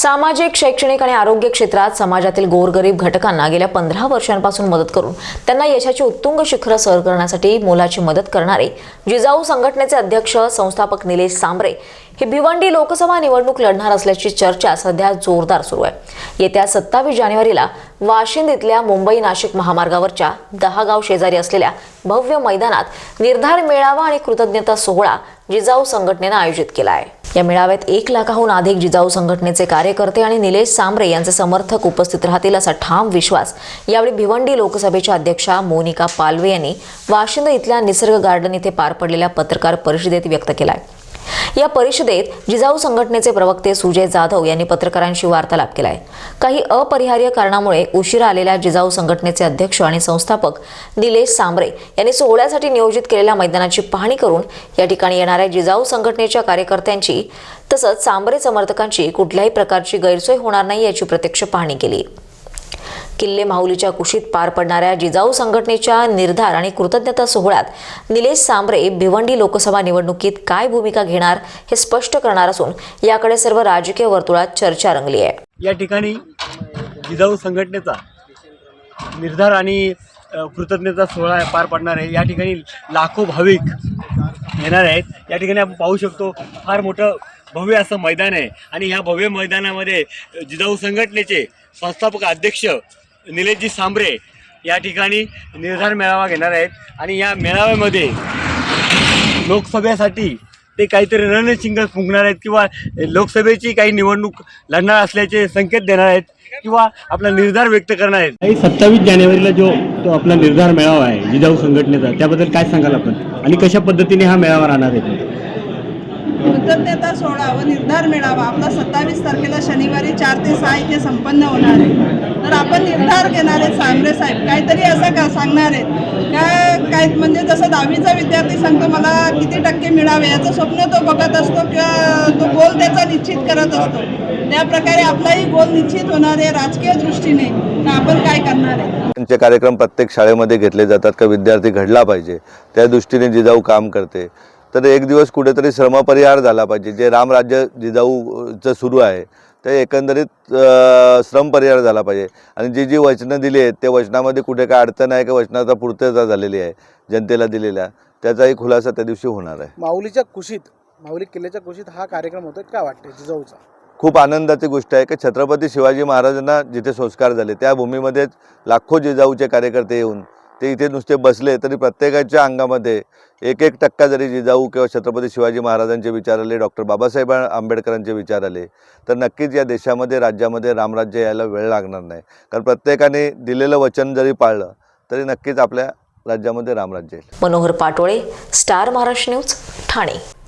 सामाजिक शैक्षणिक आणि आरोग्य क्षेत्रात समाजातील गोरगरीब घटकांना गेल्या पंधरा वर्षांपासून मदत करून त्यांना यशाची उत्तुंग शिखरं सर करण्यासाठी मोलाची मदत करणारे जिजाऊ संघटनेचे अध्यक्ष संस्थापक निलेश सांबरे हे भिवंडी लोकसभा निवडणूक लढणार असल्याची चर्चा सध्या जोरदार सुरू आहे. येत्या सत्तावीस जानेवारीला वाशिंद इथल्या मुंबई नाशिक महामार्गावरच्या दहा गाव शेजारी असलेल्या भव्य मैदानात निर्धार मेळावा आणि कृतज्ञता सोहळा जिजाऊ संघटनेनं आयोजित केला आहे. या मेळाव्यात एक लाखाहून अधिक जिजाऊ संघटनेचे कार्यकर्ते आणि निलेश सांबरे यांचे समर्थक उपस्थित राहतील असा ठाम विश्वास यावेळी भिवंडी लोकसभेच्या अध्यक्षा मोनिका पालवे यांनी वाशिंद इथल्या निसर्ग गार्डन इथे पार पडलेल्या पत्रकार परिषदेत व्यक्त केला आहे या परिषदेत जिजाऊ संघटनेचे प्रवक्ते सुजय जाधव यांनी पत्रकारांशी वार्तालाप केलाय. काही अपरिहार्य कारणामुळे उशिरा आलेल्या जिजाऊ संघटनेचे अध्यक्ष आणि संस्थापक निलेश सांबरे यांनी सोहळ्यासाठी नियोजित केलेल्या मैदानाची पाहणी करून या ठिकाणी येणाऱ्या जिजाऊ संघटनेच्या कार्यकर्त्यांची तसंच सांबरे समर्थकांची कुठल्याही प्रकारची गैरसोय होणार नाही याची प्रत्यक्ष पाहणी केली. किल्ले माहुलीच्या कुशीत पार पडणाऱ्या जिजाऊ संघटनेच्या निर्धार आणि कृतज्ञता सोहळ्यात निलेश सांबरे भिवंडी लोकसभा निवडणुकीत काय भूमिका घेणार हे स्पष्ट करणार असून याकडे सर्व राजकीय वर्तुळात चर्चा रंगली आहे. या ठिकाणी जिजाऊ संघटनेचा निर्धार आणि कृतज्ञता सोहळा पार पडणार आहे. या ठिकाणी लाखो भाविक येणार आहेत. या ठिकाणी आपण पाहू शकतो फार मोठं भव्य असं मैदान आहे. आणि ह्या भव्य मैदानामध्ये जिजाऊ संघटनेचे संस्थापक अध्यक्ष निलेशजी सांबरे या ठिकाणी निर्धार मेळावा घेणार आहेत. आणि या मेळाव्यामध्ये लोकसभेसाठी ते काहीतरी रणशिंग फुंकणार आहेत किंवा लोकसभेची काही निवडणूक लढणार असल्याचे संकेत देणार आहेत किंवा आपला निर्धार व्यक्त करणार आहेत. सत्तावीस जानेवारीला जो तो आपला निर्धार मेळावा आहे जिजाऊ संघटनेचा त्याबद्दल काय सांगाल आपण? आणि कशा पद्धतीने हा मेळावा राहणार आहे? कृतज्ञता सोहळा व निर्धार मेळावा. आपला सत्तावीस तारखेला शनिवारी चार ते सहा इथे संपन्न होणार आहे. तर आपण निर्धार घेणार आहेत सांबरे साहेब. काहीतरी असं का सांगणार आहेत? का काय म्हणजे जसं दहावीचा विद्यार्थी सांगतो मला किती टक्के मिळावे याचं स्वप्न तो बघत असतो किंवा तो गोल त्याचा निश्चित करत असतो. त्या प्रकारे आपलाही गोल निश्चित होणार आहे राजकीय दृष्टीने. आपण काय करणार आहे? त्यांचे कार्यक्रम प्रत्येक शाळेमध्ये घेतले जातात का विद्यार्थी घडला पाहिजे? त्या दृष्टीने जिजाऊ काम करते. तर एक दिवस कुठेतरी श्रमपरिहार झाला पाहिजे. जे रामराज्य जिजाऊचं सुरू आहे ते एकंदरीत श्रमपरिहार झाला पाहिजे. आणि जी जी वचनं दिली आहेत त्या वचनामध्ये कुठे काय अडचण आहे का वचनाचा पूर्तता झालेली आहे जनतेला दिलेल्या त्याचाही खुलासा त्या दिवशी होणार आहे. माऊलीच्या कुशीत माऊली किल्ल्याच्या कुशीत हा कार्यक्रम होतो काय वाटते जिजाऊचा? खूप आनंदाची गोष्ट आहे की छत्रपती शिवाजी महाराजांना जिथे संस्कार झाले त्या भूमीमध्येच लाखो जिजाऊचे कार्यकर्ते येऊन ते इथे नुसते बसले तरी प्रत्येकाच्या अंगामध्ये एक एक टक्का जरी जिजाऊ किंवा छत्रपती शिवाजी महाराजांचे विचार आले डॉक्टर बाबासाहेब आंबेडकरांचे विचार आले तर नक्कीच या देशामध्ये राज्यामध्ये रामराज्य यायला वेळ लागणार नाही. कारण प्रत्येकाने दिलेलं वचन जरी पाळलं तरी नक्कीच आपल्या राज्यामध्ये रामराज्य येईल. Manohar Patole star Maharashtra news Thane.